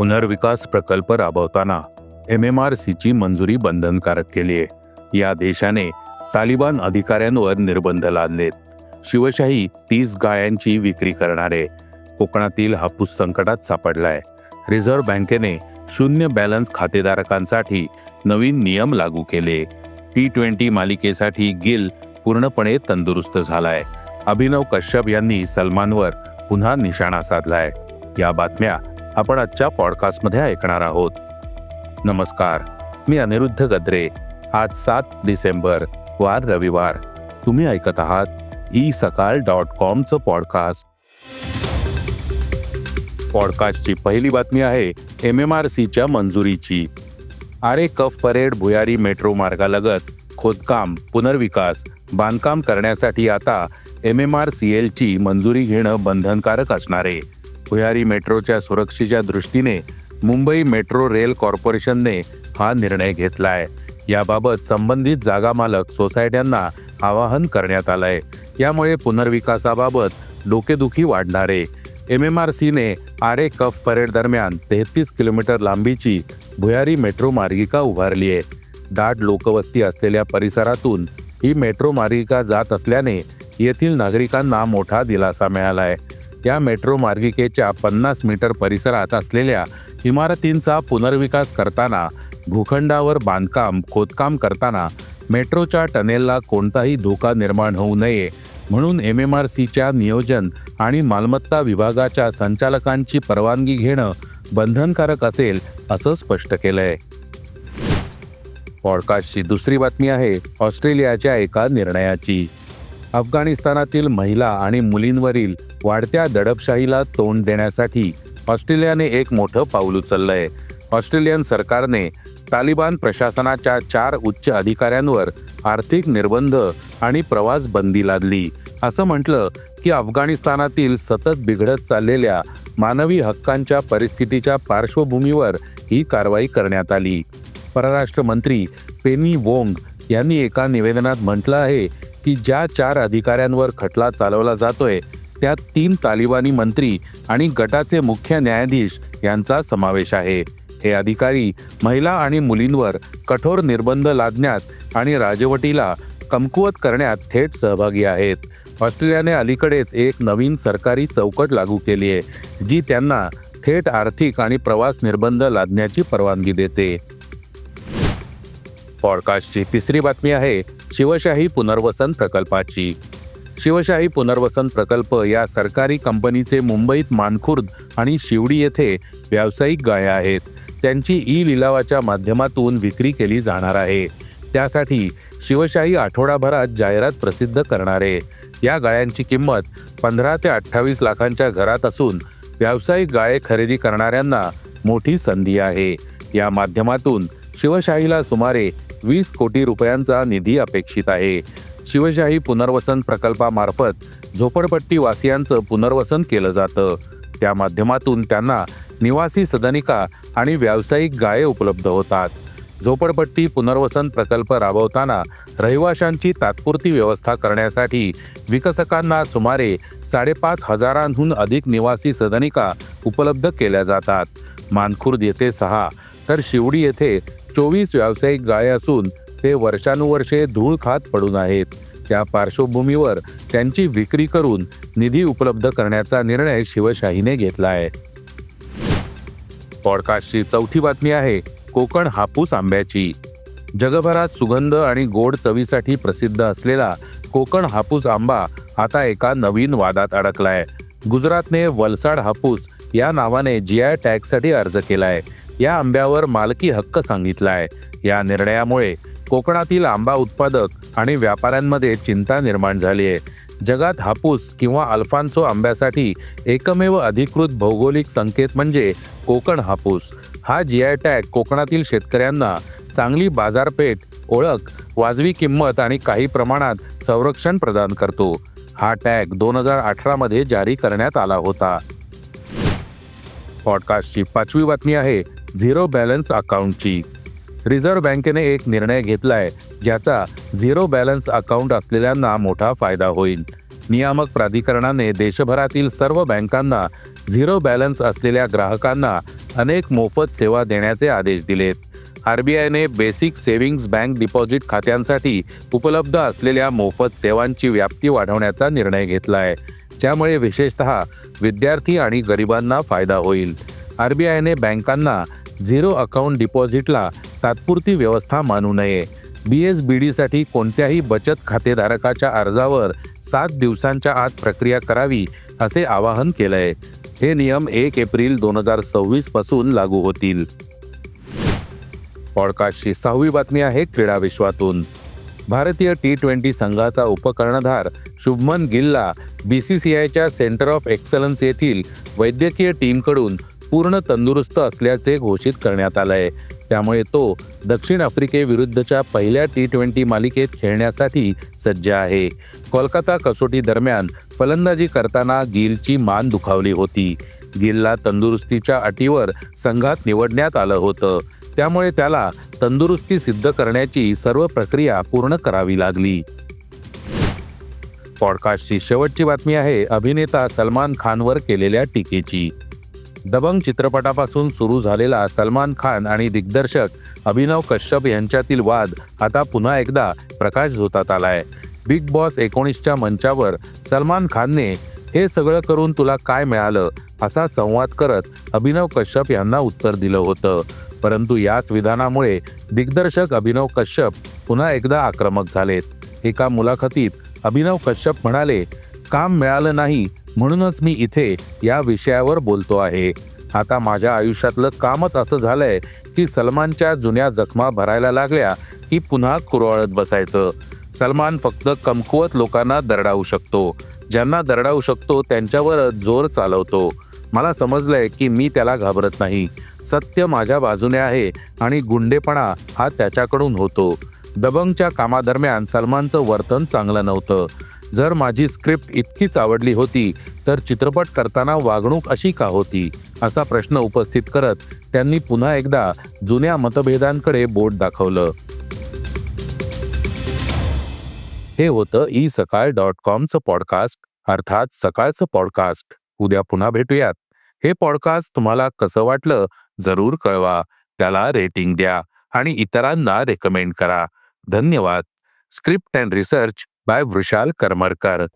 पुनर्विकास प्रकल्प राबवताना एम एम आर सीची मंजुरी बंधनकारक केली आहे. या देशाने तालिबान अधिकाऱ्यांवर निर्बंध लादलेत. शिवशाही तीस गायांची विक्री करणारे कोकणातील हापूस संकटात सापडलाय. रिझर्व्ह बँकेने शून्य बॅलन्स खातेधारकांसाठी नवीन नियम लागू केले. टी ट्वेंटी मालिकेसाठी गिल पूर्णपणे तंदुरुस्त झालाय. अभिनव कश्यप यांनी सलमानवर पुन्हा निशाणा साधलाय. या बातम्या आपण आजच्या पॉडकास्टमध्ये ऐकणार आहोत. नमस्कार मी अनिरुद्ध गद्रे. आज सात डिसेंबर वार रविवार. तुम्ही ऐकत आहात ई सकाळ डॉट कॉमचं पॉडकास्ट. पॉडकास्टची पहिली बातमी आहे एम एम आर सीच्या मंजुरीची. आरे कफ परेड भुयारी मेट्रो मार्गालगत खोदकाम पुनर्विकास बांधकाम करण्यासाठी आता एम एम आर सी एलची मंजुरी घेणं बंधनकारक असणार. आहे भुयारी मेट्रोच्या सुरक्षेच्या दृष्टीने मुंबई मेट्रो रेल कॉर्पोरेशनने हा निर्णय घेतलाय. याबाबत संबंधित जागा मालक सोसायट्यांना आवाहन करण्यात आलंय. यामुळे पुनर्विकासाबाबत डोकेदुखी वाढणार. आहे एम एम आर सीने आरे कफ परेड दरम्यान तेहतीस किलोमीटर लांबीची भुयारी मेट्रो मार्गिका उभारली आहे. दाट लोकवस्ती असलेल्या परिसरातून ही मेट्रो मार्गिका जात असल्याने येथील नागरिकांना मोठा दिलासा मिळाला आहे त्या मेट्रो मार्गिकेच्या पन्नास मीटर परिसरात असलेल्या इमारतींचा पुनर्विकास करताना भूखंडावर बांधकाम खोदकाम करताना मेट्रोच्या टनेलला कोणताही धोका निर्माण होऊ नये म्हणून एम एम आर सीच्या नियोजन आणि मालमत्ता विभागाच्या संचालकांची परवानगी घेणं बंधनकारक असेल असं स्पष्ट केलंय. पॉडकास्टची दुसरी बातमी आहे ऑस्ट्रेलियाच्या एका निर्णयाची. अफगाणिस्तानातील महिला आणि मुलींवरील वाढत्या दडपशाहीला तोंड देण्यासाठी ऑस्ट्रेलियाने एक मोठं पाऊल उचललंय. ऑस्ट्रेलियन सरकारने तालिबान प्रशासनाच्या चार उच्च अधिकाऱ्यांवर आर्थिक निर्बंध आणि प्रवास बंदी लादली. असं म्हटलं की अफगाणिस्तानातील सतत बिघडत चाललेल्या मानवी हक्कांच्या परिस्थितीच्या पार्श्वभूमीवर ही कारवाई करण्यात आली. परराष्ट्र मंत्री पेनी वोंग यांनी एका निवेदनात म्हटलं आहे की ज्या चार अधिकाऱ्यांवर खटला चालवला जातोय त्यात तीन तालिबानी मंत्री आणि गटाचे मुख्य न्यायाधीश यांचा समावेश आहे. हे अधिकारी महिला आणि मुलींवर कठोर निर्बंध लादण्यात आणि राजवटीला कमकुवत करण्यात थेट सहभागी आहेत. ऑस्ट्रेलियाने अलीकडेच एक नवीन सरकारी चौकट लागू केली आहे जी त्यांना थेट आर्थिक आणि प्रवास निर्बंध लादण्याची परवानगी देते. पॉडकास्टची तिसरी बातमी आहे शिवशाही पुनर्वसन प्रकल्पाची. शिवशाही पुनर्वसन प्रकल्प या सरकारी कंपनीचे मुंबईत मानखुर्द आणि शिवडी येथे व्यावसायिक गाया आहेत. त्यांची ई लिलावाच्या माध्यमातून विक्री केली जाणार आहे. त्यासाठी शिवशाही आठवडाभरात जाहिरात प्रसिद्ध करणारे. या गाळ्यांची किंमत पंधरा ते अठ्ठावीस लाखांच्या घरात असून व्यावसायिक गाळे खरेदी करणाऱ्यांना मोठी संधी आहे. या माध्यमातून शिवशाहीला सुमारे वीस कोटी रुपयांचा निधी अपेक्षित आहे. शिवशाही पुनर्वसन प्रकल्पामार्फत झोपडपट्टी वासियांचं पुनर्वसन केलं जातं. त्या माध्यमातून त्यांना निवासी सदनिका आणि व्यावसायिक गाये उपलब्ध होतात. झोपडपट्टी पुनर्वसन प्रकल्प राबवताना रहिवाशांची तात्पुरती व्यवस्था करण्यासाठी विकसकांना सुमारे साडेपाच हजारांहून अधिक निवासी सदनिका उपलब्ध केल्या जातात. मानखुर्द येथे सहा तर शिवडी येथे चोवीस व्यावसायिक गाय असून ते वर्षानुवर्षे धूळ खात पडून आहेत. त्या पार्श्वभूमीवर त्यांची विक्री करून निधी उपलब्ध करण्याचा निर्णय शिवशाहीने घेतला आहे पॉडकास्टची चौथी बातमी आहे कोकण हापूस आंब्याची. जगभरात सुगंध आणि गोड चवीसाठी प्रसिद्ध असलेला कोकण हापूस आंबा आता एका नवीन वादात अडकलाय. गुजरातने वलसाड हापूस या नावाने जी आय टॅगसाठी अर्ज केलाय. या आंब्यावर मालकी हक्क सांगितलाय. या निर्णयामुळे कोकणातील आंबा उत्पादक आणि व्यापाऱ्यांमध्ये चिंता निर्माण झाली आहे. जगात हापूस किंवा अल्फान्सो आंब्यासाठी एकमेव अधिकृत भौगोलिक संकेत म्हणजे कोकण हापूस. हा जी आय टॅग कोकणातील शेतकऱ्यांना चांगली बाजारपेठ ओळख वाजवी किंमत आणि काही प्रमाणात संरक्षण प्रदान करतो. हा टॅग दोन हजार अठरामध्ये जारी करण्यात आला होता. पॉडकास्टची पाचवी बातमी आहे झिरो बॅलन्स अकाउंटची. रिझर्व्ह बँकेने एक निर्णय घेतलाय ज्याचा झिरो बॅलन्स अकाउंट असलेल्यांना मोठा फायदा होईल. नियामक प्राधिकरणाने देशभरातील सर्व बँकांना झिरो बॅलन्स असलेल्या ग्राहकांना अनेक मोफत सेवा देण्याचे आदेश दिलेत. आरबीआयने बेसिक सेव्हिंग्ज बँक डिपॉझिट खात्यांसाठी उपलब्ध असलेल्या मोफत सेवांची व्याप्ती वाढवण्याचा निर्णय घेतला आहे ज्यामुळे विशेषतः विद्यार्थी आणि गरिबांना फायदा होईल. आरबीआयने बँकांना झिरो अकाउंट डिपॉझिटला तात्पुरती व्यवस्था मानू नये. बी एस बी डीसाठी कोणत्याही बचत खातेधारकाच्या अर्जावर सात दिवसांच्या आत प्रक्रिया करावी असे आवाहन केलंय. हे नियम एक एप्रिल दोन हजार सव्वीसपासून लागू होतील. पॉडकास्टची सहावी बातमी आहे क्रीडा विश्वातून. भारतीय टी ट्वेंटी संघाचा उपकर्णधार शुभमन गिलला बी सी सी आयच्या सेंटर ऑफ एक्सलन्स येथील वैद्यकीय टीमकडून पूर्ण तंदुरुस्त असल्याचे घोषित करण्यात आलंय. त्यामुळे तो दक्षिण आफ्रिकेविरुद्धच्या पहिल्या टी ट्वेंटी मालिकेत खेळण्यासाठी सज्ज आहे. कोलकाता कसोटी दरम्यान फलंदाजी करताना गिलची मान दुखावली होती. गिलला तंदुरुस्तीच्या अटीवर संघात निवडण्यात आलं होतं. त्यामुळे त्याला तंदुरुस्ती सिद्ध करण्याची सर्व प्रक्रिया पूर्ण करावी लागली. पॉडकास्टची शेवटची बातमी आहे अभिनेता सलमान खानवर केलेल्या टीकेची. दबंग चित्रपटापासून सुरू झालेला सलमान खान आणि दिग्दर्शक अभिनव कश्यप यांच्यातील वाद आता पुन्हा एकदा प्रकाश झोतात आलाय. बिग बॉस एकोणीसच्या मंचावर सलमान खानने हे सगळं करून तुला काय मिळालं? असा संवाद करत अभिनव कश्यप यांना उत्तर दिलं होतं. परंतु याच विधानामुळे दिग्दर्शक अभिनव कश्यप पुन्हा एकदा आक्रमक झालेत. एका मुलाखतीत अभिनव कश्यप म्हणाले काम मिळालं नाही म्हणूनच मी इथे या विषयावर बोलतो आहे. आता माझ्या आयुष्यातलं कामच असं झालंय की सलमानच्या जुन्या जखमा भरायला लागल्या की पुन्हा कुरवाळत बसायचं. सलमान फक्त कमकुवत लोकांना दरडावू शकतो. ज्यांना दरडावू शकतो त्यांच्यावर जोर चालवतो. मला समजलंय की मी त्याला घाबरत नाही. सत्य माझ्या बाजूने आहे आणि गुंडेपणा हा त्याच्याकडून होतो. दबंगच्या कामादरम्यान सलमानचं वर्तन चांगलं नव्हतं. जर माझी स्क्रिप्ट इतकीच आवडली होती तर चित्रपट करताना वागणूक अशी का होती? असा प्रश्न उपस्थित करत त्यांनी पुन्हा एकदा जुन्या मतभेदांकडे बोट दाखवलं. हे होतं ई सकाळ डॉट कॉमचं पॉडकास्ट अर्थात सकाळचं पॉडकास्ट. उद्या पुन्हा भेटूयात. हे पॉडकास्ट तुम्हाला कसं वाटलं जरूर कळवा. त्याला रेटिंग द्या आणि इतरांना रेकमेंड करा. धन्यवाद. Script and research by Vrushal Karmarkar.